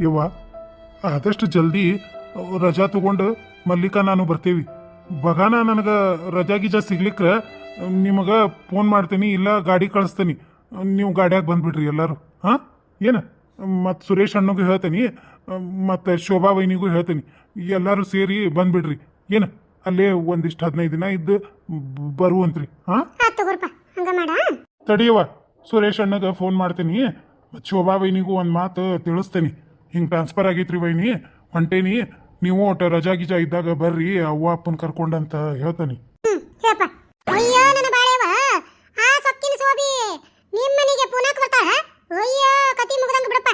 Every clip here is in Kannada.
ಯವ್ವ ಆದಷ್ಟು ಜಲ್ದಿ ರಜಾ ತಗೊಂಡು ಮಲ್ಲಿಕ ನಾನು ಬರ್ತೀವಿ. ಬಗಾನ ನನಗೆ ರಜಾ ಗಿಜಾ ಸಿಗ್ಲಿಕ್ರೆ ನಿಮಗೆ ಫೋನ್ ಮಾಡ್ತೀನಿ ಇಲ್ಲ ಗಾಡಿ ಕಳಿಸ್ತೀನಿ. ನೀವು ಗಾಡಿಯಾಗ ಬಂದ್ಬಿಡ್ರಿ ಎಲ್ಲರೂ. ಹಾಂ? ಏನು? ಮತ್ತು ಸುರೇಶ್ ಅಣ್ಣಗೂ ಹೇಳ್ತೀನಿ ಮತ್ತು ಶೋಭಾ ವೈನಿಗೂ ಹೇಳ್ತೀನಿ. ಎಲ್ಲರೂ ಸೇರಿ ಬಂದ್ಬಿಡ್ರಿ. ಏನು? ಅಲ್ಲೇ ಒಂದಿಷ್ಟು ಹದಿನೈದು ದಿನ ಇದ್ದು ಬರುವಂತ್ರಿ. ಹಾಂ? ತಡಿಯವ್ವ ಸುರೇಶ್ ಅಣ್ಣಗೆ ಫೋನ್ ಮಾಡ್ತೀನಿ ಮತ್ತು ಶೋಭಾ ವೈನಿಗೂ ಒಂದು ಮಾತು ತಿಳಿಸ್ತೀನಿ. ಹಿಂಗೆ ಟ್ರಾನ್ಸ್ಫರ್ ಆಗೈತ್ರಿ ವೈನಿ? ಹೊಂಟೇನಿ ನೀವು ಒಟ್ಟು ರಜಾ ಗಿಜಾ ಇದ್ದಾಗ ಬರ್ರಿ ಅವ್ವ ಅಪ್ಪನ ಕರ್ಕೊಂಡಂತ ಹೇಳ್ತಾನೆ. ಹ್ಮ್ ಹೇಳಪ್ಪ. ಅಯ್ಯೋ ನನ್ನ ಬಾಳೆವ ಆ ಸೊಕ್ಕಿನ ಸೋಬಿ ನಿಮ್ಮ ಮನೆಗೆ ಪುನಃ ಬರ್ತಾಳ? ಅಯ್ಯೋ ಕತಿ ಮುಗ್ದಂಗ ಬಿಡಪ್ಪ.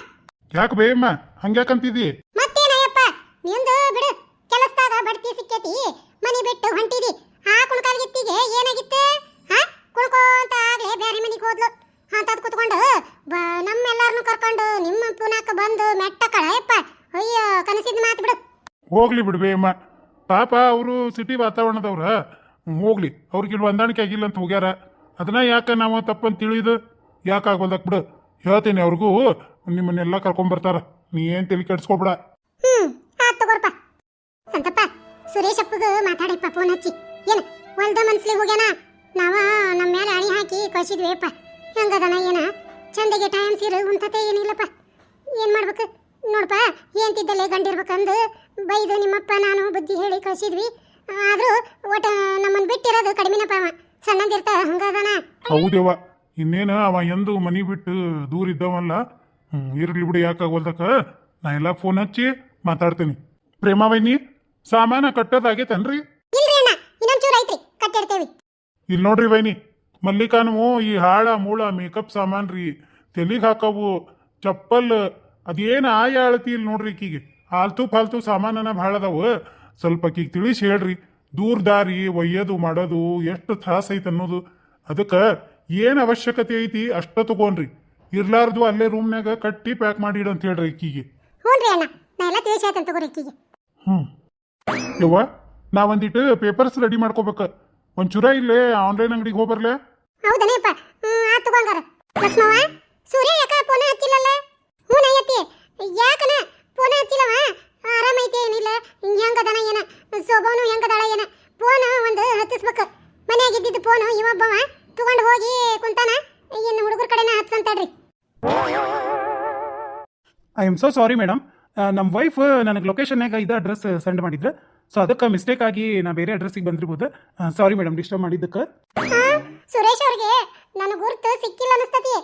ಯಾಕೆ ಬೇಯಮ್ಮ ಹಂಗ್ಯಾಕಂತಿದಿ ಮತ್ತೇನಯ್ಯಪ್ಪ ನಿಂದು ಬಿಡು ಕೆಲಸದಾಗ ಬಡ್ತಿ ಸಿಕ್ಕೇತಿ ಮನಿ ಬಿಟ್ಟು ಹೊಂಟಿದಿ ಆ ಕುಣ್ಕಾಲ್ಗಿತ್ತಿಗೆ ಏನಾಗಿತ್ತು ಹಾ ಕುಣ್ಕೋಂತ ಆಗ್ಲೇ ಬೇರೆ ಮನಿಗೆ ಹೋದ್ಲು ಅಂತದ್ ಕುತ್ಕೊಂಡು ಬ ನಮ್ಮೆಲ್ಲಾರನ್ನು ಕರ್ಕೊಂಡು ನಿಮ್ಮ ಪುನಃ ಬಂದು ಮೆಟ್ಟ ಕಳಯಪ್ಪ ಅಯ್ಯೋ ಕನಸಿದ ಮಾತು ಬಿಡು ಹೋಗ್ಲಿ ಬಿಡ್ಬೇಯಮ್ಮ ಪಾಪ ಅವರು ಸಿಟಿ ವಾತಾವರಣದವ್ರ. ಹೋಗ್ಲಿ. ಅವ್ರಿಗೆ ಇಲ್ಲಿ ಹೊಂದಾಣಿಕೆ ಆಗಿಲ್ಲ ಅಂತ ಹೋಗ್ಯಾರ. ಅದನ್ನ ಯಾಕೆ ನಾವು ತಪ್ಪಂತ ತಿಳಿದು ಯಾಕೆ ಆಗೋದಕ್ಕೆ ಬಿಡು. ಹೇಳ್ತೀನಿ ಅವ್ರಿಗೂ. ನಿಮ್ಮನ್ನೆಲ್ಲ ಕರ್ಕೊಂಡ್ಬರ್ತಾರ ನೀ ಏನು ತಿಳಿ ಕೆಡ್ಸ್ಕೊಬಿಡ. ಹ್ಮ್, ಆತ್ ತಗೋರ್ಪ ಸಂತಪ್ಪ, ಸುರೇಶ್ ಅಪ್ಪಗ ಮಾತಾಡಿಪ್ಪ ಫೋನ್ ಹಚ್ಚಿ. ಏನ, ಹೊಲ್ದ ಮನ್ಸ್ಲಿ ಹೋಗ್ಯಾನ? ನಾವ ನಮ್ಮ ಮೇಲೆ ಅಣಿ ಹಾಕಿ ಕಳ್ಸಿದ್ವಿಪ್ಪ. ಹೆಂಗದನ ಏನ? ಚಂದಗೆ ಟೈಮ್ ಸೀರೆ ಉಂತತೆ ಏನಿಲ್ಲಪ್ಪ. ಏನ್ ಮಾಡ್ಬೇಕು? ನೋಡ್ಪ ತಿದ್ದಲ್ಲೇ ಗಂಡಿರ್ಬೇಕಂದು? ಬೈದು ನಿಮ್ಮಪ್ಪ ನಾನು ಬುದ್ಧಿ ಹೇಳಿ ಕಳಿಸಿದ್ವಿ. ಆದರೂ ಒಟ್ಟ ನಮ್ಮನ್ ಬಿಟ್ಟಿರೋದು ಕಡಿಮೆನಪ್ಪ ಅವ ಸಣ್ಣದಿರ್ತ ಹಂಗದಾನ? ಹೌದವ್ವ ಇನ್ನೇನು ಅವ ಎಂದು ಮನಿ ಬಿಟ್ಟು ದೂರ ಇದ್ದವಲ್ಲ? ಇರಲಿ ಬಿಡು ಯಾಕೆ ಆಗೋಲ್ದಕ್ಕ? ನಾ ಎಲ್ಲ ಫೋನ್ ಹಚ್ಚಿ ಮಾತಾಡ್ತೀನಿ. ಪ್ರೇಮ ವೈನಿ ಸಾಮಾನ ಕಟ್ಟೋದಾಗೈತನ್ರಿ ಇಲ್ರಿ ಅಣ್ಣ ಇನ್ನೊಂಚೂರು ಐತ್ರಿ ಕಟ್ಟಿಡ್ತೇವಿ. ಇಲ್ಲಿ ನೋಡ್ರಿ ವೈನಿ ಮಲ್ಲಿಕಾನು ಈ ಹಾಳ ಮೂಳ ಮೇಕಪ್ ಸಾಮಾನ್ರಿ ತೆಲಿಗೆ ಹಾಕವು ಚಪ್ಪಲ್ ಅದೇನು ಆಯ ಅಳತಿ ಇಲ್ಲಿ ನೋಡ್ರಿ ಈಕಿಗೆ? ಆಲ್ತು ಫಾಲ್ತು ಸಾಮಾನನ ಭಾಳ ಅದಾವು ಸ್ವಲ್ಪ ಆಕಿಗೆ ತಿಳಿಸಿ ಹೇಳ್ರಿ. ದೂರ ದಾರಿ ಒಯ್ಯೋದು ಮಾಡೋದು ಎಷ್ಟು ತ್ರಾಸ ಐತೆ ಅನ್ನೋದು. ಅದಕ್ಕೆ ಏನು ಅವಶ್ಯಕತೆ ಐತಿ ಅಷ್ಟ ತಗೋನ್ರಿ. ಇರ್ಲಾರ್ದು ಅಲ್ಲೇ ರೂಮ್ನಾಗ ಕಟ್ಟಿ ಪ್ಯಾಕ್ ಮಾಡಿ ಇಡು ಅಂತ ಹೇಳ್ರಿ ಇಕ್ಕಿಗೆ ಅಕ್ಕಿಗೆ. ಹ್ಞೂ ಯವ್ವ ನಾ ಒಂದಿಟ್ಟು ಪೇಪರ್ಸ್ ರೆಡಿ ಮಾಡ್ಕೋಬೇಕು. ಒಂಚೂರ ಇಲ್ಲೇ ಆನ್ಲೈನ್ ಅಂಗಡಿಗೆ ಹೋಗ್ಬರ್ಲೆ ಹೌದನೇಪ್ಪ ಲಕ್ಷ್ಮವ್ವ ಸೂರ್ಯ ಯಾಕ ಫೋನ್ ಹಚ್ಚಿಲ್ಲಲ್ಲ? ಹ್ಞೂ ಯಾಕನ? ಫೋನ್ ಹಚ್ಚಿಲ್ಲವ? ಆರಾಮೈತಿ ಏನಿಲ್ಲ ಹೆಂಗದನ ಏನ? ಸೊಬವನು ಹೆಂಗದಾಳ ಏನ? ಫೋನ್ ಒಂದು ಹಚ್ಚಿಸ್ಬೇಕು. ಮನ್ಯಾಗ ಇದ್ದಿದ್ದು ಫೋನು ಇವೊಬ್ಬವ ತಗೊಂಡು ಹೋಗಿ ಕುಂತಾನ. ಇನ್ನು ಹುಡುಗರ ಕಡೆನ ಹಚ್ಚಂತಾಡ್ರಿ I am so sorry madam ನಮ್ಮ ವೈಫ್ ನನಗೆ ಲೊಕೇಶನ್ನಾಗ ಇದು ಅಡ್ರೆಸ್ ಸೆಂಡ್ ಮಾಡಿದ್ರೆ ಸೊ ಅದಕ್ಕೆ ಮಿಸ್ಟೇಕ್ ಆಗಿ ನಾ ಬೇರೆ ಅಡ್ರೆಸ್ಸಿಗೆ ಬಂದಿರ್ಬೋದು. ಸಾರಿ ಮೇಡಮ್ ಡಿಸ್ಟರ್ಬ್ ಮಾಡಿದ್ದಕ್ಕೆ. ಸುರೇಶ್ ಅವ್ರಿಗೆ ನನ್ನ ಗುರುತು ಸಿಕ್ಕಿಲ್ಲ ಅನಿಸ್ತತಿ.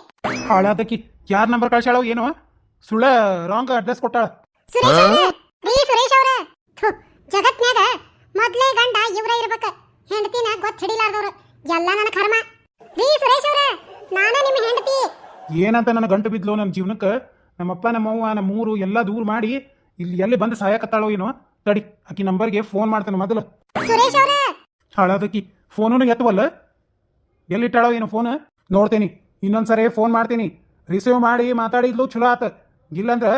ಹಾಳಾದಕ್ಕಿ ಯಾರ ನಂಬರ್ ಕಳ್ಸಾಳೋ ಏನೋ? ಸುಳ್ಳ ರಾಂಗ್ ಅಡ್ರೆಸ್ ಕೊಟ್ಟಾಳ. ಸುರೇಶ್ ಅವ್ರೆ ರೀ ಸುರೇಶ್ ಅವ್ರೆ. ಥು, ಜಗತ್ನ್ಯಾಗ ಮೊದ್ಲೇ ಗಂಡ ಇವ್ರ ಇರ್ಬೇಕ. ಹೆಂಡತಿನ ಗೊತ್ತ ಹಿಡಿಲಾರ್ದವ್ರು. ಎಲ್ಲ ನನ್ನ ಕರ್ಮ. ರೀ ಸುರೇಶ್ ಅವ್ರೆ ನಾನೇ ನಿಮ್ಮ ಹೆಂಡತಿ. ಏನಂತ ನನ್ನ ಗಂಟು ಬಿದ್ಲು ನನ್ನ ಜೀವನಕ್ಕೆ? ನಮ್ಮಪ್ಪ ನಮ್ಮವ್ವ ನಮ್ಮ ಊರು ಎಲ್ಲ ದೂರ ಮಾಡಿ ಇಲ್ಲಿ ಎಲ್ಲಿ ಬಂದು ಸಹಾಯಕತ್ತಾಳೋ ಏನೋ? ತಡಿ ಆಕಿ ನಂಬರ್ಗೆ ಫೋನ್ ಮಾಡ್ತಾನೆ ಮೊದಲು. ಸುರೇಶ್ ಅವ್ರೆ. ಹಾಳಾದಕ್ಕಿ ಫೋನು ಎತ್ತವಲ್ಲ? ಎಲ್ಲಿಟ್ಟಾಳೋ ಏನೋ ಫೋನ್? ನೋಡ್ತೀನಿ ಇನ್ನೊಂದ್ಸರಿ ಫೋನ್ ಮಾಡ್ತೀನಿ. ರಿಸೀವ್ ಮಾಡಿ ಮಾತಾಡಿದ್ಲು ಚಲೋ ಆತ. ಇಲ್ಲಂದ್ರೆ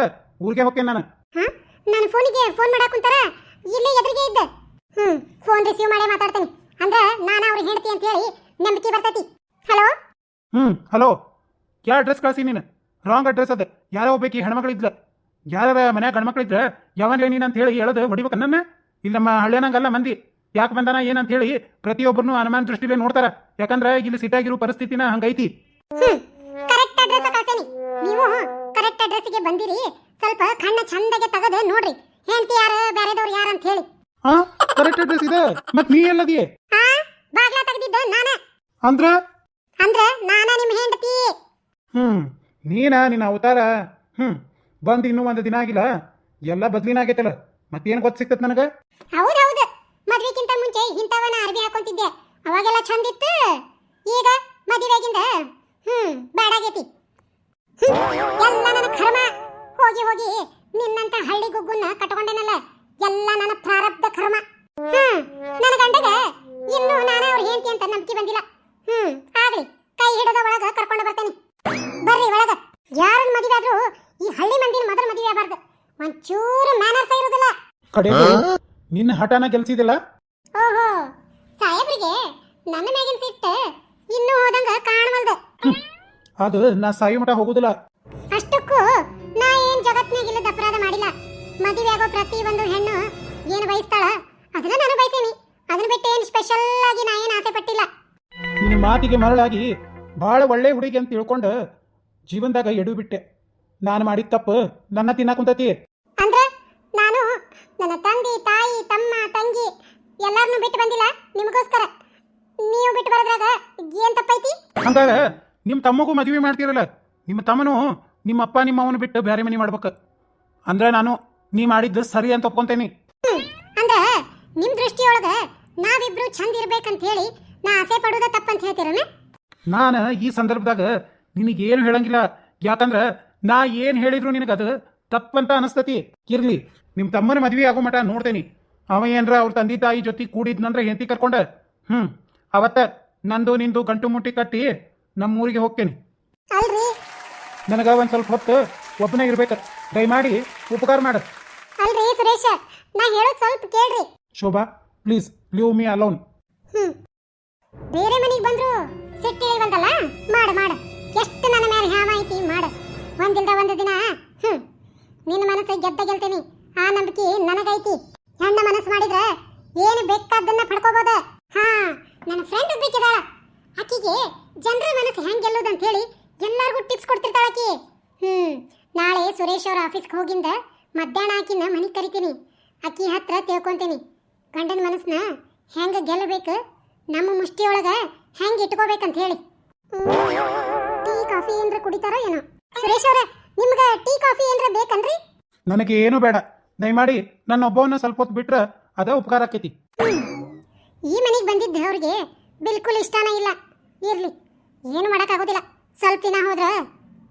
ಊರಿಗೆ ಹೋಗ್ತೇನೆ ನಾನು? ಹಾ? ನನ್ನ ಫೋನಿಗೆ ಫೋನ್ ಮಾಡಾಕ ಕುಂತಾರ? ಇಲ್ಲೇ ಎದುರಿಗೆ ಇದ್ದೆ. ಹ್ಮ್ ಫೋನ್ ರಿಸೀವ್ ಮಾಡೇ ಮಾತಾಡ್ತೀನಿ. ಅಂದ್ರೆ ನಾನು ಅವ್ರ ಹೆಂಡತಿ ಅಂತ ಹೇಳಿ ನಂಬಿಕೆ ಬರ್ತೈತಿ. ಹಲೋ ಹ್ಮ್ ಹಲೋ ಯಾವ ಅಡ್ರೆಸ್ ಕಳ್ಸಿ ನೀನು? ರಾಂಗ್ ಅಡ್ರೆಸ್ ಅದ. ಯಾರೋ ಒಬ್ಬಾಕಿ ಹೆಣ್ಮಕ್ಳಿದ್ಲ. ಯಾರ ಮನ್ಯಾಗ ಗಂಡ್ಮಕ್ಳಿದ್ರ ಯಾವಾಗಲೇ ನೀನು ಅಂತ ಹೇಳಿ ಹೇಳೋದು ಹೊಡಿಬೇಕು ನನ್ನ ಇಲ್ಲಿ ನಮ್ಮ ಹಳ್ಳಿಯನಂಗಲ್ಲ ಮಂದಿ. ಯಾಕೆ ಬಂದಾನ ಏನಂತ ಹೇಳಿ ಪ್ರತಿಯೊಬ್ಬರನ್ನು ಅನುಮಾನ ದೃಷ್ಟಿಲೇ ನೋಡ್ತಾರ. ಯಾಕಂದ್ರೆ ಇಲ್ಲಿ ಸಿಟ್ಟಾಗಿರೋ ಪರಿಸ್ಥಿತಿನ ಹಂಗೈತಿ. ಹ್ಮ್ ಕರೆಕ್ಟ್ ಅಡ್ರೆಸ್ ಕಳ್ಸೇನಿ. ನೀವು ಕರೆಕ್ಟ್ ಅಡ್ರೆಸ್ಗೆ ಬಂದಿರಿ. ಸ್ವಲ್ಪ ಕಣ್ಣ ಚಂದಗೆ ತೆಗೆದು ನೋಡ್ರಿ. ಹೆಂಡತಿ ಯಾರು ಬೇರೆದವ್ರು ಯಾರು ಅಂತ ಹೇಳಿ. ಹಾ ಕರೆಕ್ಟ್ ಅಡ್ರೆಸ್ ಇದೆ. ಮತ್ ನೀ ಎಲ್ಲದಿಯೇ? ಹಾ ಬಾಗ್ಲ ತೆಗೆದಿದ್ದು ನಾನ. ಅಂದ್ರ? ಅಂದ್ರ ನಾನ ನಿಮ್ಮ ಹೆಂಡತಿ. ಹ್ಮ್ ನೀನ ನಿನ್ನ ಅವತಾರ. ಹ್ಮ್ ಬಂದ್ ಇನ್ನೂ ಒಂದು ದಿನ ಆಗಿಲ್ಲ. ಎಲ್ಲ ಬದ್ಲಿನ ಆಗೈತಲ್ಲ. ಮತ್ತೇನು ಗೊತ್ತ ಸಿಕ್ತತ್ ನನಗೆ? ಹೌದು ಮದ್ವೆಗಿಂತ ಮುಂಚೆ ಇಂಥವನ ಅರ್ಬಿ ಹಾಕೊಂತಿದ್ದೆ. ಅವಾಗೆಲ್ಲ ಚಂದಿತ್ತು ಈಗ ಮದುವೆಗಿಂತ ಹ್ಮ್ ಬೇಡಾಗೈತಿ ಹ್ಮ್, ಎಲ್ಲ ನನ್ನ ಕರ್ಮ. ಹೋಗಿ ಹೋಗಿ ನಿನ್ನಂತ ಹಳ್ಳಿ ಗುಗ್ಗುನ್ನ ಕಟ್ಕೊಂಡೇನಲ್ಲ? ಎಲ್ಲ ನನ್ನ ಪ್ರಾರಬ್ಧ ಕರ್ಮ. ಹ್ಮ್ ನನ್ನ ಗಂಡಗ ಇನ್ನು ನಾನು ಅವ್ರ ಹೆಂಡತಿ ಅಂತ ನಂಬಿಕೆ ಬಂದಿಲ್ಲ. ಹ್ಮ್ ಆಗ್ಲಿ ಕೈ ಹಿಡದ ಒಳಗ ಕರ್ಕೊಂಡು ಬರ್ತೇನೆ. ಬರ್ರಿ ಒಳಗ. ಯಾರನ್ ಮದುವೆ ಆದ್ರೂ ಈ ಹಳ್ಳಿ ಮಂದಿನ ಮೊದಲ ಮದುವೆ ಆಗಬಾರ್ದು. ಒಂಚೂರು ಮ್ಯಾನರ್ಸ್ ಇರೋದಿಲ್ಲ. ಕಡೆ ನಿನ್ನ ಹಠನ ಕೆಲ್ಸಿದಿಲ್ಲ ಓಹೋ ಸಾಹೇಬ್ರಿಗೆ ನನ್ನ ಮ್ಯಾಗಿನ ಸಿಟ್ಟ ಇನ್ನೂ ಹೋದಂಗ ಕಾಣವಲ್ದು. ಅದು ನಾ ಸಾಯಿ ಮಠ ಹೋಗುದಿಲ್ಲ. ಅಷ್ಟಕ್ಕೂ ನಾ ಏನ್ ಜಗತ್ನಾಗ ಇಲ್ಲದ ಅಪರಾಧ ಮಾಡಿಲ್ಲ. ಮದುವೆ ಆಗೋ ಪ್ರತಿ ಒಂದು ಹೆಣ್ಣು ಏನು ಬಯಸ್ತಾಳ? ಅದನ್ನ ನಾನು ಬಯಸೇನಿ. ಅದನ್ನ ಬಿಟ್ಟು ಏನ್ ಸ್ಪೆಷಲ್ ಆಗಿ ನಾ ಏನ್ ಆಸೆ ಪಟ್ಟಿಲ್ಲ. ನಿನ್ನ ಮಾತಿಗೆ ಮರಳಾಗಿ ಭಾಳ ಒಳ್ಳೆ ಹುಡುಗಿ ಅಂತ ತಿಳ್ಕೊಂಡು ಜೀವನದಾಗ ಎಡು ಬಿಟ್ಟೆ. ನಾನು ಮಾಡಿದ ತಪ್ಪು ನನ್ನ ತಿನ್ನ ಕುಂತತಿ. ಅಂದ್ರೆ ನಾನು ನನ್ನ ತಂದೆ ತಾಯಿ ತಮ್ಮ ತಂಗಿ ಎಲ್ಲಾರನ್ನು ಬಿಟ್ಟು ಬಂದಿಲ್ಲ? ನಿಮಗೋಸ್ಕರ. ನೀವು ಬಿಟ್ಟು ಬರೋದ್ರಾಗ ಏನ್ ತಪ್ಪೈತಿ? ಅಂದ್ರೆ ನಿಮ್ಮ ತಮ್ಮಗೂ ಮದುವೆ ಮಾಡ್ತೀರಲ್ಲ? ನಿಮ್ಮ ತಮ್ಮನು ನಿಮ್ಮ ಅಪ್ಪ ನಿಮ್ಮ ಅವನು ಬಿಟ್ಟು ಬೇರೆ ಮನೆ ಮಾಡ್ಬೇಕು. ಅಂದ್ರೆ ನಾನು ನೀ ಮಾಡಿದ್ದು ಸರಿ ಅಂತ ಒಪ್ಕೊಂತೇನಿ. ಅಂದ್ರೆ ನಿಮ್ ದೃಷ್ಟಿಯೊಳಗ ನಾವಿಬ್ರು ಚಂದ ಇರ್ಬೇಕಂತ ಹೇಳಿ ನಾ ಆಸೆ ಪಡೋದ ತಪ್ಪಂತ ಹೇಳ್ತೀರನ? ನಾನು ಈ ಸಂದರ್ಭದಾಗ ನಿನಗೆ ಏನು ಹೇಳಂಗಿಲ್ಲ. ಯಾಕಂದ್ರೆ ನಾ ಏನು ಹೇಳಿದ್ರು ನಿನಗದು ತಪ್ಪಂತ ಅನಿಸ್ತತಿ. ಇರ್ಲಿ ನಿಮ್ಮ ತಮ್ಮನ ಮದುವೆ ಆಗೋ ಮಟ ನೋಡ್ತೇನೆ. ಅವ ಏನ್ರ ಅವ್ರ ತಂದೆ ತಾಯಿ ಜೊತೆ ಕೂಡಿದ್ನಂದ್ರೆ ಹೆಂಡತಿ ಕರ್ಕೊಂಡ? ಹ್ಞೂ ಅವತ್ತ ನಂದು ನಿಂದು ಗಂಟು ಮುಟ್ಟಿ ಕಟ್ಟಿ ನಮ್ಮೂರಿಗೆ ಹೋಗ್ತೇನೆ. ಅಲ್ರಿ ನನಗೆ ಒಂದು ಸ್ವಲ್ಪ ಹೊತ್ತು ಒಬ್ಬನೇ ಇರ್ಬೇಕು. ದಯಮಾಡಿ ಉಪಕಾರ ಮಾಡು. ಅಲ್ರಿ ಸುರೇಶ ನಾ ಹೇಳೋದ್ ಸ್ವಲ್ಪ ಕೇಳ್ರಿ. Shobha please leave me alone hmm. ಬೇರೆ ಮನೆಗೆ ಬಂದ್ರು ಸಿಟ್ಟಿ ಬಂದಲ್ಲ? ಮಾಡ ಮಾಡ. ಎಷ್ಟು ನನ್ನ ಮೇಲೆ ಹ್ಯಾಮ ಐತಿ ಮಾಡ. ಒಂದಿಲ್ದ ಒಂದು ದಿನ ಹ್ಮ್. ನಿನ್ನ ಮನಸ್ಸು ಗೆದ್ದ ಗೆಲ್ತೀನಿ. ಆ ನಂಬಿಕೆ ನನಗೈತಿ. ಹೆಣ್ಣ ಮನಸ್ಸು ಮಾಡಿದ್ರೆ ಏನು ಬೇಕಾದ್ದನ್ನ ಪಡ್ಕೋಬೋದು. ಹಾ ನನ್ನ ಫ್ರೆಂಡ್ ಬೇಕಿದಾಳ ಆಕಿಗೆ ಜನರ ಮನಸ್ಸು ಹೆಂಗೆ ಗೆಲ್ಲೋದು ಅಂತ ಹೇಳಿ ಎಲ್ಲಾರ್ಗೂ ಟಿಪ್ಸ್ ಕೊಡ್ತಿರ್ತಾಳ ಆಕಿ. ಹ್ಮ್ ನಾಳೆ ಸುರೇಶ್ ಅವ್ರ ಆಫೀಸ್ಗೆ ಹೋಗಿಂದ ಮಧ್ಯಾಹ್ನ ಆಕಿನ ಮನೆಗೆ ಕರಿತೀನಿ. ಅಕ್ಕಿ ಹತ್ರ ತಿಳ್ಕೊತೀನಿ. ಗಂಡನ ಮನಸ್ಸನ್ನ ಹೆಂಗೆ ಗೆಲ್ಲಬೇಕು ನಮ್ಮ ಮುಷ್ಟಿಯೊಳಗೆ ಹೆಂಗೆ ಇಟ್ಕೋಬೇಕಂತ ಹೇಳಿ. ಟೀ ಕಾಫಿ ಏನ್ರ ಕುಡಿತಾರೋ ಏನೋ. ಸುರೇಶ್ ಅವರೇ ನಿಮ್ಗೆ ಟೀ ಕಾಫಿ ಏನ್ರ ಬೇಕನ್ರಿ? ನನಗೆ ಏನು ಬೇಡ. ದಯಮಾಡಿ ನನ್ನ ಒಬ್ಬವನ್ನ ಸ್ವಲ್ಪ ಹೊತ್ತು ಬಿಟ್ರೆ ಅದೇ ಉಪಕಾರ ಆಕೈತಿ. ಈ ಮನೆಗೆ ಬಂದಿದ್ದ ಅವ್ರಿಗೆ ಬಿಲ್ಕುಲ್ ಇಷ್ಟನೇ ಇಲ್ಲ. ಇರ್ಲಿ ಏನು ಮಾಡೋಕ್ಕಾಗೋದಿಲ್ಲ. ಸ್ವಲ್ಪ ದಿನ ಹೋದ್ರ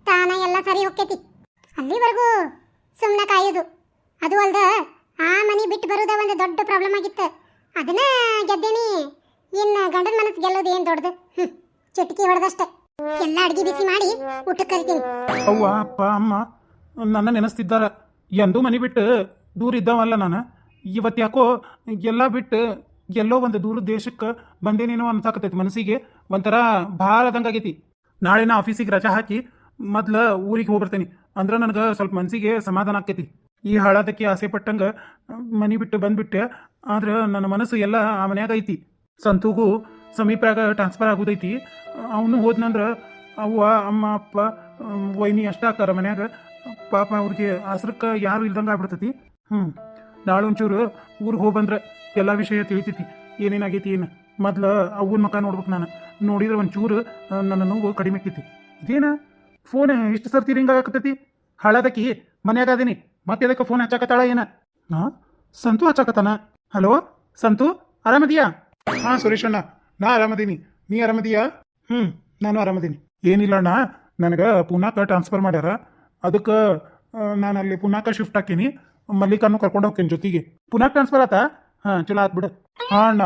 ತಾನ ಎಲ್ಲ ಸರಿ ಹೋಗ್ತೈತಿ ಅಲ್ಲಿವರೆಗೂ ಸುಮ್ಮನೆ ಕಾಯೋದು. ಅದು ಅಲ್ದ ಆ ಮನೆ ಬಿಟ್ಟು ಬರೋದ ಒಂದು ದೊಡ್ಡ ಪ್ರಾಬ್ಲಮ್ ಆಗಿತ್ತು. ಅದನ್ನ ಗೆದ್ದೇನಿ. ಇನ್ನು ಗಂಡನ ಮನಸ್ಸು ಗೆಲ್ಲೋದು ಏನು ದೊಡ್ಡದು? ಹ್ಞೂ ಚಿಟಕಿ ಹೊಡೆದಷ್ಟೆ. ಎಲ್ಲ ಅಡಿಗೆ ಬಿಸಿ ಮಾಡಿ ಊಟಕ್ಕೆ ಕರಿತೀನಿ. ಅವ್ವ, ಅಪ್ಪ, ಅಮ್ಮ, ನನ್ನ ನೆನೆಸ್ತಿದ್ದಾರೆ. ಎಂದೂ ಮನೆ ಬಿಟ್ಟು ದೂರ ಇದ್ದವಲ್ಲ ನಾನು. ಇವತ್ತು ಯಾಕೋ ಎಲ್ಲ ಬಿಟ್ಟು ಎಲ್ಲೋ ಒಂದು ದೂರ ದೇಶಕ್ಕೆ ಬಂದೇನೇನೋ ಅನ್ಸಾಕತ್ತೈತಿ ಮನಸ್ಸಿಗೆ. ಒಂಥರ ಭಾರದಂಗಾಗೈತಿ ನಾಳೆ ನಾ ಆಫೀಸಿಗೆ ರಜಾ ಹಾಕಿ ಮೊದ್ಲು ಊರಿಗೆ ಹೋಗ್ಬರ್ತೇನೆ. ಅಂದ್ರೆ ನನಗೆ ಸ್ವಲ್ಪ ಮನಸ್ಸಿಗೆ ಸಮಾಧಾನ ಆಕೈತಿ. ಈ ಹಾಳಾದಕ್ಕೆ ಆಸೆ ಪಟ್ಟಂಗೆ ಮನೆ ಬಿಟ್ಟು ಬಂದ್ಬಿಟ್ಟೆ. ಆದ್ರೆ ನನ್ನ ಮನಸ್ಸು ಎಲ್ಲ ಆ ಮನ್ಯಾಗ ಐತಿ. ಸಂತೂಗೂ ಸಮೀಪರಾಗ ಟ್ರಾನ್ಸ್ಫರ್ ಆಗೋದೈತಿ. ಅವನು ಹೋದ್ನಂದ್ರೆ ಅವ್ವ, ಅಮ್ಮ, ಅಪ್ಪ ವೈನಿ ಅಷ್ಟ ಆಕಾರ ಮನ್ಯಾಗ. ಪಾಪ ಅವ್ರಿಗೆ ಆಸರಕ್ಕೆ ಯಾರು ಇಲ್ದಂಗೆ ಆಗ್ಬಿಡ್ತೈತಿ. ಹ್ಞೂ ನಾಳೆ ಒಂಚೂರು ಊರಿಗೆ ಹೋಗಿ ಬಂದ್ರೆ ಎಲ್ಲ ವಿಷಯ ತಿಳಿತೈತಿ. ಏನೇನಾಗೈತಿ ಏನು? ಮೊದ್ಲು ಅವ್ವನ ಮಕ ನೋಡ್ಬೇಕು ನಾನು. ನೋಡಿದ್ರೆ ಒಂಚೂರು ಚೂರು ನನ್ನ ನೋವು ಕಡಿಮೆ ಆಕೈತಿ. ಇದೇನ? ಫೋನ್ ಇಷ್ಟು ಸರ್ತಿ ರಿಂಗ್ ಆಗಕತ್ತೈತಿ? ಹಾಳಾದಕಿ? ಮನ್ಯಾಗ ಅದೀನಿ. ಮತ್ತೆ ಅದಕ್ಕೆ ಫೋನ್ ಹಚ್ಚಾಕತ್ತಾಳ ಏನ? ಹಾ ಸಂತು ಹಚ್ಚಾಕತ್ತಾನ? ಹಲೋ? ಸಂತು, ಆರಾಮದಿಯಾ? ಹಾಂ ಸುರೇಶಣ್ಣ ನಾ ಆರಾಮದೀನಿ. ನೀ ಆರಾಮದಿಯಾ? ಹ್ಞೂ ನಾನು ಆರಾಮದೀನಿ. ಏನಿಲ್ಲ ಅಣ್ಣ. ನನಗೆ ಪುನಾಕ ಟ್ರಾನ್ಸ್ಫರ್ ಮಾಡ್ಯಾರ. ಅದಕ್ಕೆ ನಾನು ಅಲ್ಲಿ ಪುನಾಕ ಶಿಫ್ಟ್ ಹಾಕೀನಿ. ಮಲ್ಲಿಕಾನು ಕರ್ಕೊಂಡು ಹೋಗ್ತೀನಿ ಜೊತೆಗೆ. ಪುನಾಕ್ ಟ್ರಾನ್ಸ್ಫರ್ ಆತಾ? ಹಾಂ, ಚಲೋ ಆತ್ ಬಿಡು. ಹಾಂ, ಅಣ್ಣ.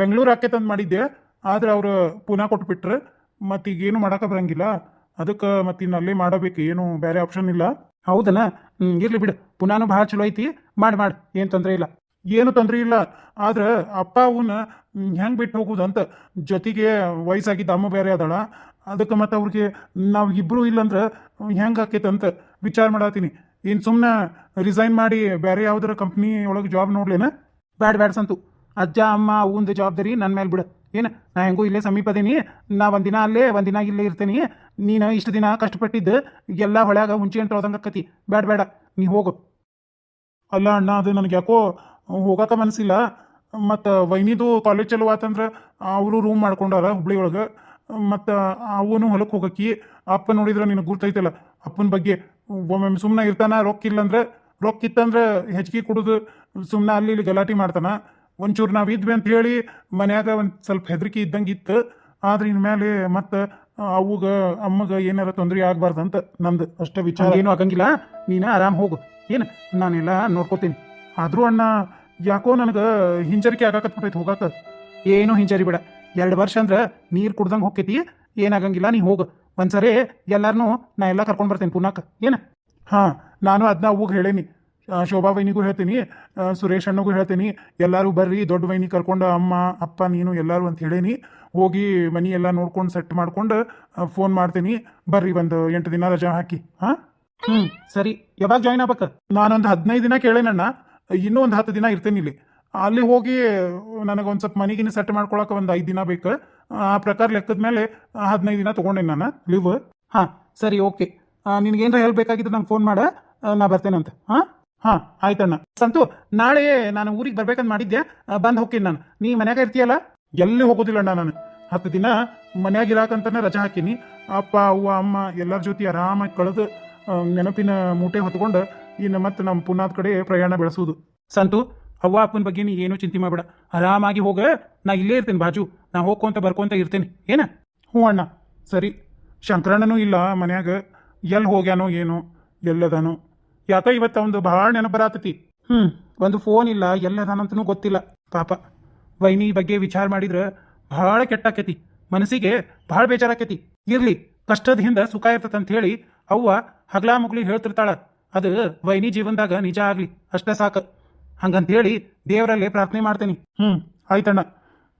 ಬೆಂಗಳೂರು ಅಂತ ಮಾಡಿದ್ದೆ, ಆದ್ರೆ ಅವರು ಪುನಃ ಕೊಟ್ಬಿಟ್ರೆ. ಈಗ ಏನು ಮಾಡೋಕೆ ಬರಂಗಿಲ್ಲ. ಅದಕ್ಕೆ ಮತ್ತೆ ಇನ್ನು ಅಲ್ಲೇ ಮಾಡಬೇಕು, ಏನು ಬೇರೆ ಆಪ್ಷನ್ ಇಲ್ಲ. ಹೌದನ ಇರಲಿ ಬಿಡು. ಪುನಾನು ಭಾಳ ಚಲೋ ಐತಿ. ಮಾಡಿ ಮಾಡಿ. ಏನು ತೊಂದರೆ ಇಲ್ಲ. ಏನು ತೊಂದರೆ ಇಲ್ಲ. ಆದ್ರೆ ಅಪ್ಪ ಅವನ್ನ ಹೆಂಗೆ ಬಿಟ್ಟು ಹೋಗುದಂತ ಜೊತೆಗೆ ವಯಸ್ಸಾಗಿದ್ದ ಅಮ್ಮ ಬೇರೆ ಅದಾಳ. ಅದಕ್ಕೆ ಮತ್ತೆ ಅವ್ರಿಗೆ ನಾವು ಇಬ್ಬರು ಇಲ್ಲಂದ್ರೆ ಹೆಂಗೆ ಆಕೈತೆ ಅಂತ ವಿಚಾರ ಮಾಡತ್ತೀನಿ ಇನ್ನು ಸುಮ್ಮನೆ ರಿಸೈನ್ ಮಾಡಿ ಬೇರೆ ಯಾವ್ದಾರ ಕಂಪ್ನಿ ಒಳಗೆ ಜಾಬ್ ನೋಡ್ಲೇನ? ಬ್ಯಾಡ ಬ್ಯಾಡ ಸಂತು. ಅಜ್ಜ, ಅಮ್ಮ ಅವಂದು ಜವಾಬ್ದಾರಿ ನನ್ನ ಮೇಲೆ ಬಿಡು. ಏನು, ನಾ ಹೆಂಗೂ ಇಲ್ಲೇ ಸಮೀಪ ಅದೀನಿ ನಾ ಒಂದಿನ ಅಲ್ಲೇ, ಒಂದಿನ ಇಲ್ಲೇ ಇರ್ತೀನಿ. ನೀನು ಇಷ್ಟು ದಿನ ಕಷ್ಟಪಟ್ಟಿದ್ದು ಎಲ್ಲ ಹೊಳ್ಯಾಗ ಹುಂಚಿ ಅಂತ ಹೋದಂಗೆ ಬೇಡ ಬೇಡ ನೀ ಹೋಗು. ಅಲ್ಲ ಅಣ್ಣ, ಅದು ನನಗೆ ಯಾಕೋ ಹೋಗಾಕ ಮನಸ್ಸಿಲ್ಲ ಮತ್ತು ವೈನಿದು ಕಾಲೇಜ್ ಚಲೋ ಆತಂದ್ರೆ ಅವರು ರೂಮ್ ಮಾಡ್ಕೊಂಡಾರ ಹುಬ್ಳಿ ಒಳಗೆ. ಮತ್ತು ಅವನು ಹೊಲಕ್ಕೆ ಹೋಗಕ್ಕಿ ಅಪ್ಪ ನೋಡಿದ್ರೆ ನಿನಗೆ ಗುರ್ತೈತಲ್ಲ. ಅಪ್ಪನ ಬಗ್ಗೆ ಒಮ್ಮೊಮ್ಮೆ ಸುಮ್ಮನೆ ಇರ್ತಾನ ರೊಕ್ಕ ಇಲ್ಲಂದ್ರೆ ರೊಕ್ಕ ಇತ್ತಂದ್ರೆ ಹೆಚ್ಚಿಗೆ ಕುಡಿದು ಸುಮ್ಮನೆ ಅಲ್ಲಿ ಇಲ್ಲಿ ಗಲಾಟೆ ಮಾಡ್ತಾನ. ಒಂಚೂರು ನಾವು ಇದ್ವಿ ಅಂತ ಹೇಳಿ ಮನ್ಯಾಗ ಒಂದು ಸ್ವಲ್ಪ ಹೆದರಿಕೆ ಇದ್ದಂಗೆ ಇತ್ತು ಆದ್ರೆ ಇನ್ಮೇಲೆ ಮತ್ತೆ ಅವಾಗ ಅಮ್ಮಗ ಏನಾರ ತೊಂದರೆ ಆಗ್ಬಾರ್ದು ಅಂತ ನಂದು ಅಷ್ಟೇ ವಿಚಾರ. ಏನು ಆಗಂಗಿಲ್ಲ. ನೀನು ಆರಾಮ್ ಹೋಗು. ಏನು? ನಾನೆಲ್ಲ ನೋಡ್ಕೋತೀನಿ. ಆದರೂ ಅಣ್ಣ ಯಾಕೋ ನನಗೆ ಹಿಂಜರಿಕೆ ಆಗಾಕತ್ಬಿಟ್ಟೈತೆ ಹೋಗಾಕ. ಏನೋ ಹಿಂಜರಿ ಬೇಡ. ಎರಡು ವರ್ಷ ಅಂದ್ರೆ ನೀರು ಕುಡ್ದಂಗೆ ಹೋಗ್ತೈತಿ ಏನಾಗಂಗಿಲ್ಲ ನೀ ಹೋಗು. ಒಂದ್ಸರಿ ಎಲ್ಲಾರನು ನಾ ಎಲ್ಲ ಕರ್ಕೊಂಡು ಬರ್ತೀನಿ ಪುನಾಕ. ಏನು? ಹಾಂ ನಾನು ಅದನ್ನ ಅವಾಗ ಹೇಳೇನಿ. ಶೋಭಾ ವೈನಿಗೂ ಹೇಳ್ತೀನಿ. ಸುರೇಶ್ ಅಣ್ಣಗೂ ಹೇಳ್ತೀನಿ. ಎಲ್ಲರೂ ಬರ್ರಿ, ದೊಡ್ಡ ವೈನಿ ಕರ್ಕೊಂಡು ಅಮ್ಮ, ಅಪ್ಪ, ನೀನು ಎಲ್ಲರೂ ಅಂತ ಹೇಳೀನಿ. ಹೋಗಿ ಮನಿ ಎಲ್ಲ ನೋಡ್ಕೊಂಡು ಸೆಟ್ ಮಾಡ್ಕೊಂಡು ಫೋನ್ ಮಾಡ್ತೀನಿ. ಬರ್ರಿ ಒಂದು ಎಂಟು ದಿನ ರಜಾ ಹಾಕಿ. ಹಾಂ ಹ್ಮ್, ಸರಿ. ಯಾವಾಗ ಜಾಯಿನ್ ಆಗ್ಬೇಕು? ನಾನೊಂದು ಹದಿನೈದು ದಿನ ಕೇಳೇನಣ್ಣ ಇನ್ನೂ ಒಂದು ಹತ್ತು ದಿನ ಇರ್ತೇನೆ ಇಲ್ಲಿ. ಅಲ್ಲಿ ಹೋಗಿ ನನಗೊಂದು ಸ್ವಲ್ಪ ಮನೆಗಿನ ಸೆಟ್ ಮಾಡ್ಕೊಳಕ್ಕೆ ಒಂದು ಐದು ದಿನ ಬೇಕು. ಆ ಪ್ರಕಾರ ಲೆಕ್ಕದ ಮೇಲೆ ಹದಿನೈದು ದಿನ ತೊಗೊಂಡೇನಿ ನಾನು ಲೀವ್ ಹಾಂ, ಸರಿ ಓಕೆ ನಿನ್ಗೇನ್ರ ಹೆಲ್ಪ್ ಬೇಕಾಗಿದ್ರೆ ನಂಗೆ ಫೋನ್ ಮಾಡ. ನಾ ಬರ್ತೇನಂತೆ. ಹಾ? ಹಾಂ, ಆಯ್ತಣ್ಣ. ಸಂತು, ನಾಳೆ ನಾನು ಊರಿಗೆ ಬರ್ಬೇಕಂತ ಮಾಡಿದ್ದೆ. ಬಂದು ಹೋಗ್ತೀನಿ ನಾನು. ನೀ ಮನ್ಯಾಗ ಇರ್ತೀಯಲ್ಲ? ಎಲ್ಲಿ ಹೋಗೋದಿಲ್ಲ ಅಣ್ಣ ನಾನು. ಹತ್ತು ದಿನ ಮನ್ಯಾಗ ಇರಾಕಂತಾನೆ ರಜಾ ಹಾಕೀನಿ. ಅಪ್ಪ, ಅವ್ವ, ಅಮ್ಮ ಎಲ್ಲರ ಜೊತೆ ಆರಾಮಾಗಿ ಕಳೆದು ನೆನಪಿನ ಮೂಟೆ ಹೊತ್ಕೊಂಡು ಇನ್ನು ಮತ್ತೆ ನಮ್ಮ ಪುನಾದ ಕಡೆ ಪ್ರಯಾಣ ಬೆಳೆಸೋದು. ಸಂತು, ಅವ್ವ, ಅಪ್ಪನ ಬಗ್ಗೆ ನೀ ಏನೂ ಚಿಂತೆ ಮಾಡಬೇಡ. ಆರಾಮಾಗಿ ಹೋಗ. ನಾ ಇಲ್ಲೇ ಇರ್ತೇನೆ ಬಾಜು. ನಾ ಹೋಗ್ಕೊಂತ ಬರ್ಕೊಂತ ಇರ್ತೇನೆ. ಏನ? ಹ್ಞೂ ಅಣ್ಣ. ಸರಿ. ಶಂಕರಣ್ಣನೂ ಇಲ್ಲ ಮನ್ಯಾಗ. ಎಲ್ಲಿ ಹೋಗ್ಯಾನೋ ಏನೋ ಎಲ್ಲದಾನೋ. ಯಾಕ ಇವತ್ತು ಒಂದು ಭಾಳ ನೆನಪರಾತತಿ ಹ್ಞೂ ಒಂದು ಫೋನ್ ಇಲ್ಲ ಎಲ್ಲದಾನಂತನೂ ಗೊತ್ತಿಲ್ಲ ಪಾಪ. ವೈನಿ ಬಗ್ಗೆ ವಿಚಾರ ಮಾಡಿದ್ರೆ ಭಾಳ ಕೆಟ್ಟಾಕೈತಿ ಮನಸ್ಸಿಗೆ ಭಾಳ ಬೇಜಾರಾಕೈತಿ. ಇರಲಿ ಕಷ್ಟದ ಹಿಂದೆ ಸುಖ ಇರ್ತೈತೆ ಅಂತ ಹೇಳಿ ಅವ್ವ ಹಗ್ಲಾ ಮುಗ್ಲಿ ಹೇಳ್ತಿರ್ತಾಳ. ಅದು ವೈನಿ ಜೀವನದಾಗ ನಿಜ ಆಗಲಿ ಅಷ್ಟೇ ಸಾಕು. ಹಂಗಂತೇಳಿ ದೇವರಲ್ಲೇ ಪ್ರಾರ್ಥನೆ ಮಾಡ್ತೀನಿ. ಹ್ಞೂ ಆಯ್ತಣ್ಣ.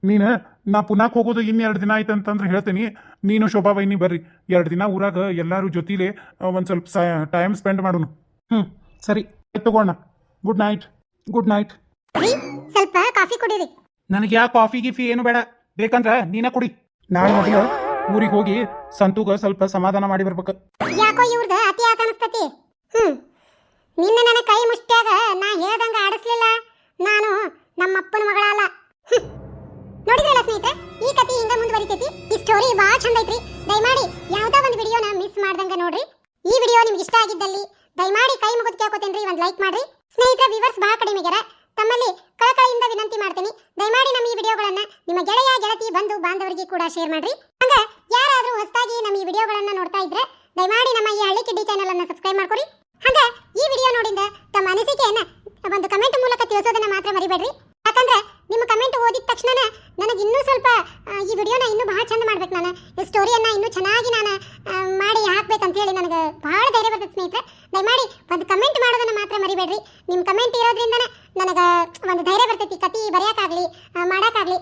ನೀನು ನಾ ಪುನಾಕ್ ಹೋಗೋದು ಇನ್ನೆರಡು ದಿನ ಆಯ್ತು ಅಂತಂದ್ರೆ ಹೇಳ್ತೀನಿ. ನೀನು ಶೋಭಾ ವೈನಿ ಬರ್ರಿ. ಎರಡು ದಿನ ಊರಾಗ ಎಲ್ಲರೂ ಜೊತೆಲೇ ಒಂದು ಸ್ವಲ್ಪ ಟೈಮ್ ಸ್ಪೆಂಡ್ ಮಾಡೋಣ ಹ್ಮ್ ಸರಿ. ತಗೋಣ. ಗುಡ್ ನೈಟ್ ಗುಡ್ ನೈಟ್ ರೀ ಸ್ವಲ್ಪ ಕಾಫಿ ಕುಡಿರಿ. ನನಗೆ ಯಾ ಕಾಫಿ ಗಿಫಿ ಏನು ಬೇಡ. ಬೇಕಂದ್ರ ನೀನ ಕುಡಿ. ನಾಳೆ ಮೊದಲು ಊರಿಗೆ ಹೋಗಿ ಸಂತೂಗ ಸ್ವಲ್ಪ ಸಮಾಧಾನ ಮಾಡಿ ಬರ್ಬೇಕು. ಯಾಕೋ ಇವ್ರದ ಅತಿ ಆತ ಅನಿಸ್ತತಿ? ಹ್ಮ್. ನಿನ್ನ ನನ್ನ ಕೈ ಮುಷ್ಟ್ಯಾಗ ನಾ ಹೇಳ್ದಂಗ ಆಡಿಸ್ಲಿಲ್ಲ. ನಾನು ನಮ್ಮಪ್ಪನ ಮಗಳ ಮಗಳಲ್ಲ ಹ್ಮ್. ನೋಡಿದ್ರಲ್ಲ ಸ್ನೇಹಿತರೆ ಈ ಕತೆ ಹಿಂಗ ಮುಂದುವರಿತೈತಿ. ಈ ಸ್ಟೋರಿ ಬಾಳ ಚಂದ ಐತ್ರಿ. ದಯಮಾಡಿ ಯಾವ್ದೋ ಒಂದು ವಿಡಿಯೋನ ಮಿಸ್ ಮಾಡ್ದಂಗ ನೋಡ್ರಿ. ಈ ವಿಡಿಯೋ ನಿಮ್ಗೆ ಇಷ್ಟ ಆಗಿದ್ದಲ್ಲಿ ದಯಮಾಡಿ ಕೈ ಮುಗಿದು ಕೇಳ್ಕೊತೇನ್ರಿ ಒಂದು ಲೈಕ್ ಮಾಡ್ರಿ. ಸ್ನೇಹಿತರ ವಿವರ್ಸ್ ಬಹಳ ಕಡಿಮೆ ತಮ್ಮಲ್ಲಿ ಕಳಕಳಿಯಿಂದ ವಿನಂತಿ ಮಾಡ್ತೀನಿ. ದಯಮಾಡಿ ನಮ್ಮ ಈ ವಿಡಿಯೋಗಳನ್ನ ನಿಮ್ಮ ಗೆಳೆಯ, ಗೆಳತಿ, ಬಂಧು, ಬಾಂಧವರಿಗೆ ಕೂಡ ಶೇರ್ ಮಾಡ್ರಿ. ಹಂಗ ಯಾರಾದರೂ ಹೊಸದಾಗಿ ನಮ್ಮ ಈ ವಿಡಿಯೋಗಳನ್ನ ನೋಡ್ತಾ ಇದ್ರೆ ದಯಮಾಡಿ ನಮ್ಮ ಈ ಹಳ್ಳಿ ಕಿಡ್ಡಿ ಚಾನೆಲ್ ಅನ್ನ ಸಬ್ಸ್ಕ್ರೈಬ್ ಮಾಡ್ಕೊರಿ. ಹಂಗ ಈ ವಿಡಿಯೋ ನೋಡಿಂದ ತಮ್ಮ ಅನಿಸಿಕೆಯನ್ನ ಒಂದು ಕಮೆಂಟ್ ಮೂಲಕ ತಿಳಿಸೋದನ್ನ ಮಾತ್ರ ಮರಿಬೇಡ್ರಿ. ಯಾಕಂದ್ರೆ ನಿಮ್ಮ ಕಮೆಂಟ್ ಓದಿದ ತಕ್ಷಣ ನನಗೆ ಇನ್ನೂ ಸ್ವಲ್ಪ ಈ ವಿಡಿಯೋನ ಇನ್ನೂ ಬಹಳ ಚಂದ ಮಾಡ್ಬೇಕು ನಾನು. ಈ ಸ್ಟೋರಿಯನ್ನ ಇನ್ನೂ ಚೆನ್ನಾಗಿ ನಾನು ಮಾಡಿ ಹಾಕ್ಬೇಕಂತ ಹೇಳಿ ನನಗೆ ಬಹಳ ದಯಮಾಡಿ ಒಂದು ಕಮೆಂಟ್ ಮಾಡೋದನ್ನ ಮಾತ್ರ ಮರಿಬೇಡ್ರಿ. ನಿಮ್ಮ ಕಮೆಂಟ್ ಇರೋದ್ರಿಂದನೇ ನನಗೆ ಒಂದು ಧೈರ್ಯ ಬರ್ತೈತಿ. ಕತಿ ಬರೆಯೋಕ್ಕಾಗಲಿ ಮಾಡೋಕ್ಕಾಗಲಿ.